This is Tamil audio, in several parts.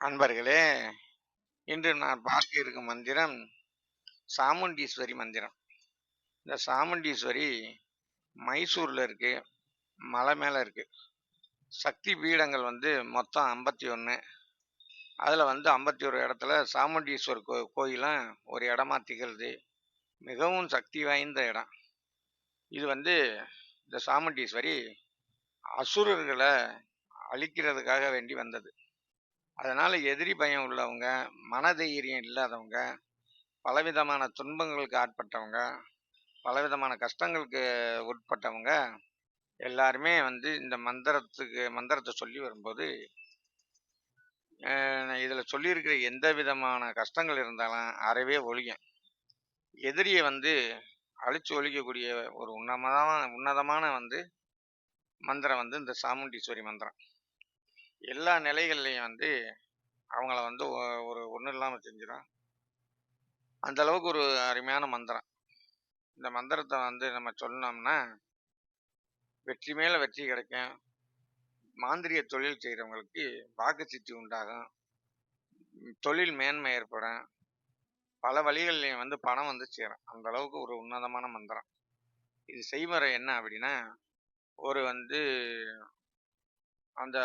அன்பர்களே இன்று நான் பார்க்க இருக்கும் மந்திரம் சாமுண்டீஸ்வரி மந்திரம். இந்த சாமுண்டீஸ்வரி மைசூரில் இருக்கு மலை மேலே இருக்கு. சக்தி பீடங்கள் வந்து மொத்தம் ஐம்பத்தி ஒன்று அதில் வந்து ஐம்பத்தி ஒரு இடத்துல சாமுண்டீஸ்வர் கோ கோயிலும் ஒரு இடமா திகழ்து மிகவும் சக்தி வாய்ந்த இடம். இது வந்து இந்த சாமுண்டீஸ்வரி அசுரர்களை அழிக்கிறதுக்காக வேண்டி வந்தது. அதனால் எதிரி பயம் உள்ளவங்க மனதைரியம் இல்லாதவங்க பலவிதமான துன்பங்களுக்கு ஆட்பட்டவங்க பலவிதமான கஷ்டங்களுக்கு உட்பட்டவங்க எல்லாருமே வந்து இந்த மந்திரத்துக்கு மந்திரத்தை சொல்லி வரும்போது இதில் சொல்லியிருக்கிற எந்த விதமான கஷ்டங்கள் இருந்தாலும் அறவே ஒழியும். எதிரியை வந்து அழிச்சு ஒழிக்கக்கூடிய ஒரு உன்னதமான உன்னதமான வந்து மந்திரம் வந்து இந்த சாமுண்டீஸ்வரி மந்திரம். எல்லா நிலைகள்லையும் வந்து அவங்கள வந்து ஒரு ஒன்றும் இல்லாமல் செஞ்சிடும் அந்த அளவுக்கு ஒரு அருமையான மந்திரம். இந்த மந்திரத்தை வந்து நம்ம சொன்னோம்னா வெற்றி மேலே வெற்றி கிடைக்கும். மாந்திரிய தொழில் செய்கிறவங்களுக்கு வாக்கு சித்தி உண்டாகும். தொழில் மேன்மை ஏற்படும். பல வழிகள்லையும் வந்து பணம் வந்து சேரும். அந்த அளவுக்கு ஒரு உன்னதமான மந்திரம். இது செய்முறை என்ன அப்படின்னா ஒரு வந்து அந்த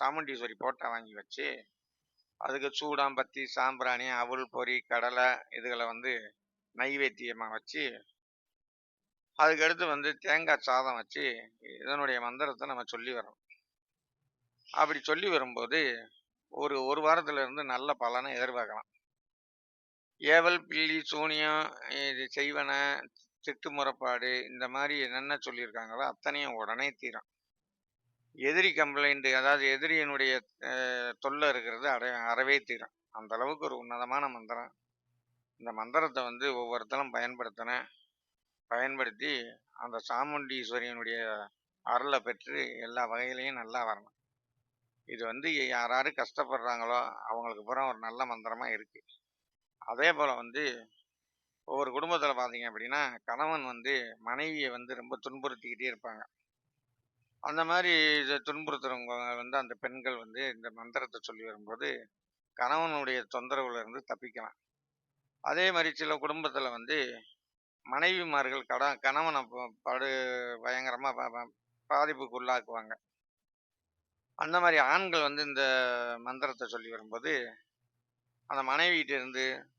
சாமுண்டீஸ்வரி போட்டா வாங்கி வச்சு அதுக்கு சூடாம்பத்தி சாம்பிராணி அவல் பொறி கடலை இதுகளை வந்து நைவேத்தியமாக வச்சு அதுக்கடுத்து வந்து தேங்காய் சாதம் வச்சு இதனுடைய மந்திரத்தை நம்ம சொல்லி வரோம் அப்படி சொல்லி வரும்போது ஒரு ஒரு வாரத்திலிருந்து நல்ல பலனை எதிர்பார்க்கலாம். ஏவல் பில்லி சூனியம் இது செய்வன திட்டு முறைப்பாடு இந்த மாதிரி என்னென்ன சொல்லியிருக்காங்களோ அத்தனையும் உடனே தீரும். எதிரி கம்ப்ளைண்ட் அதாவது எதிரியினுடைய தொல்லை இருக்கிறது அடைய அறவே தீரும். அந்த அளவுக்கு ஒரு உன்னதமான மந்திரம். இந்த மந்திரத்தை வந்து ஒவ்வொருத்தரும் பயன்படுத்தினேன் பயன்படுத்தி அந்த சாமுண்டீஸ்வரியனுடைய அருளை பெற்று எல்லா வகையிலையும் நல்லா வரணும். இது வந்து யார் யாரு கஷ்டப்படுறாங்களோ அவங்களுக்கு பூரா ஒரு நல்ல மந்திரமாக இருக்குது அதே போல் வந்து ஒவ்வொரு குடும்பத்தில் பார்த்தீங்க அப்படின்னா கணவன் வந்து மனைவியை வந்து ரொம்ப துன்புறுத்திக்கிட்டே இருப்பாங்க. அந்த மாதிரி இதை துன்புறுத்துறவங்க வந்து அந்த பெண்கள் வந்து இந்த மந்திரத்தை சொல்லி வரும்போது கணவனுடைய தொந்தரவுல இருந்து தப்பிக்கலாம். அதே மாதிரி சில குடும்பத்தில் வந்து மனைவிமார்கள் கட கணவனை ப- படு பயங்கரமாக பாதிப்புக்கு உள்ளாக்குவாங்க. அந்த மாதிரி ஆண்கள் வந்து இந்த மந்திரத்தை சொல்லி வரும்போது அந்த மனைவிகிட்ட இருந்து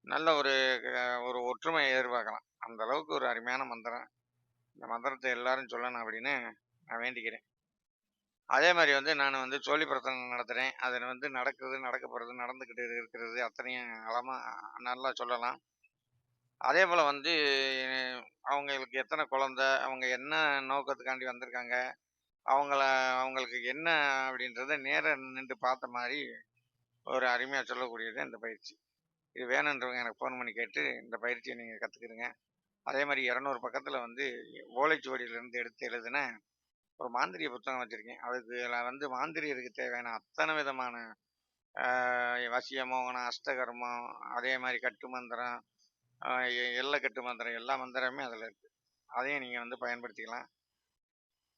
நல்ல ஒரு ஒரு ஒற்றுமையை எதிர்பார்க்கலாம். அந்த அளவுக்கு ஒரு அருமையான மந்திரம். இந்த மந்திரத்தை எல்லாரும் சொல்லணும் அப்படின்னு நான் வேண்டிக்கிறேன். அதே மாதிரி வந்து நான் வந்து சோழி பிரச்சனை நடத்துகிறேன் அதில் வந்து நடக்குது நடக்க போகிறது நடந்துக்கிட்டு இருக்கிறது அத்தனையும் அழமாக நல்லா சொல்லலாம். அதே போல் வந்து அவங்களுக்கு எத்தனை குழந்தை அவங்க என்ன நோக்கத்துக்காண்டி வந்திருக்காங்க அவங்கள அவங்களுக்கு என்ன அப்படின்றத நேர நின்று பார்த்த மாதிரி ஒரு அருமையாக சொல்லக்கூடியது இந்த பயிற்சி. இது வேணுன்றவங்க எனக்கு ஃபோன் பண்ணி கேட்டு இந்த பயிற்சியை நீங்கள் கற்றுக்குறீங்க அதே மாதிரி இரநூறு பக்கத்தில் வந்து ஓலைச்சுவடியிலேருந்து எடுத்து எழுதுன ஒரு மாந்திரிய புத்தகம் வச்சுருக்கேன். அதுக்கு நான் வந்து மாந்திரியருக்கு தேவையான அத்தனை விதமான ஆஹ், வசிய மோகனம் அஷ்டகர்மம் அதே மாதிரி கட்டு மந்திரம் ஆஹ், எல்லை கட்டு மந்திரம் எல்லா மந்திரமே அதில் இருக்குது அதையும் நீங்கள் வந்து பயன்படுத்திக்கலாம்.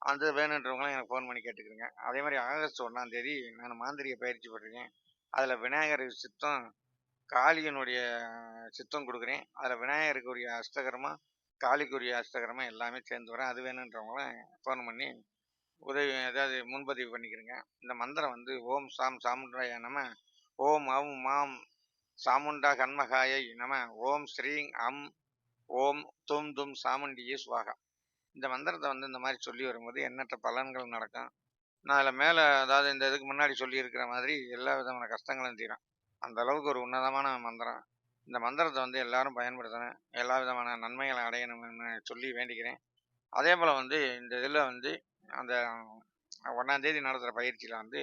அது வேணுன்றவங்களாம் எனக்கு ஃபோன் பண்ணி கேட்டுக்கிறேங்க அதே மாதிரி ஆகஸ்ட் ஒன்றாம் தேதி நான் மாந்திரிய பயிற்சி பண்ணுறேன் அதில் விநாயகர் சித்தம் காளியனுடைய சித்தம் கொடுக்குறேன். அதில் விநாயகருக்குரிய அஷ்டகரமாக காளிக்குரிய அஷ்டகரமாக எல்லாமே சேர்ந்து வரேன் அது வேணுன்றவங்களாம் ஃபோன் பண்ணி உதவி ஏதாவது முன்பதிவு பண்ணிக்கிறேங்க. இந்த மந்திரம் வந்து ஓம் சாம் சாமுண்டாய நம ஓம் அம் மாம் சாமுண்டா கண்மகாயை நம ஓம் ஸ்ரீங் அம் ஓம் தும் தும் சாமுண்டியே சுவாகா. இந்த மந்திரத்தை வந்து இந்த மாதிரி சொல்லி வரும்போது எண்ணற்ற பலன்கள் நடக்கும். நான் அதில் மேலே அதாவது இந்த இதுக்கு முன்னாடி சொல்லியிருக்கிற மாதிரி எல்லா விதமான கஷ்டங்களும் தீரும். அந்த அளவுக்கு ஒரு உன்னதமான மந்திரம். இந்த மந்திரத்தை வந்து எல்லாரும் பயன்படுத்தணும். எல்லா விதமான நன்மைகளை அடையணும்னு சொல்லி வேண்டிக்கிறேன். அதே போல் வந்து இந்த இதில் வந்து அந்த ஒன்றாந்தேதி நடத்துகிற பயிற்சியில் வந்து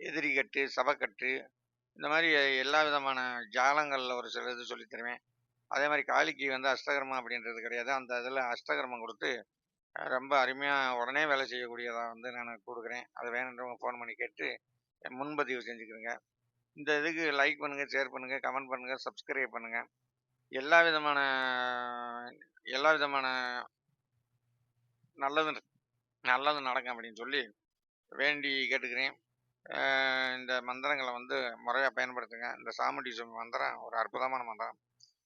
எதிரி கட்டு சபக்கட்டு இந்த மாதிரி எல்லா விதமான ஜாலங்களில் ஒரு சில இது சொல்லித்தருவேன் அதே மாதிரி காளிக்கு வந்து அஷ்டகர்மம் அப்படின்றது கிடையாது. அந்த இதில் அஷ்டகர்மம் கொடுத்து ரொம்ப அருமையாக உடனே வேலை செய்யக்கூடியதாக வந்து நான் கொடுக்குறேன் அது வேணுன்றவங்க ஃபோன் பண்ணி கேட்டு முன்பதிவு செஞ்சுக்கிறேங்க இந்த இதுக்கு லைக் பண்ணுங்கள் ஷேர் பண்ணுங்கள் கமெண்ட் பண்ணுங்கள் சப்ஸ்கிரைப் பண்ணுங்கள் எல்லா விதமான எல்லா விதமான நல்லது நல்லது நடக்கும் அப்படின்னு சொல்லி வேண்டி கேட்டுக்கிறேன். இந்த மந்திரங்களை வந்து முறையாக பயன்படுத்துங்க. இந்த சாமுண்டி சுவாமி மந்திரம் ஒரு அற்புதமான மந்திரம்.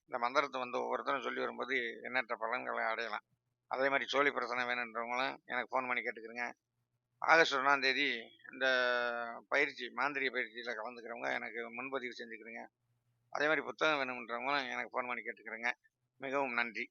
இந்த மந்திரத்தை வந்து ஒவ்வொருத்தரும் சொல்லி வரும்போது எண்ணற்ற பலன்களை அடையலாம். அதே மாதிரி சோழி பிரச்சனை வேணுன்றவங்களும் எனக்கு ஃபோன் பண்ணி கேட்டுக்கிறேங்க. ஆகஸ்ட் ஒன்றாம் தேதி இந்த பயிற்சி மாந்திரிய பயிற்சியில் கலந்துக்கிறவங்க எனக்கு முன்பதிவு செஞ்சுக்கிறேங்க. அதே மாதிரி புத்தகம் வேணுன்றவங்களும் எனக்கு ஃபோன் பண்ணி கேட்டுக்கிறேங்க. மிகவும் நன்றி.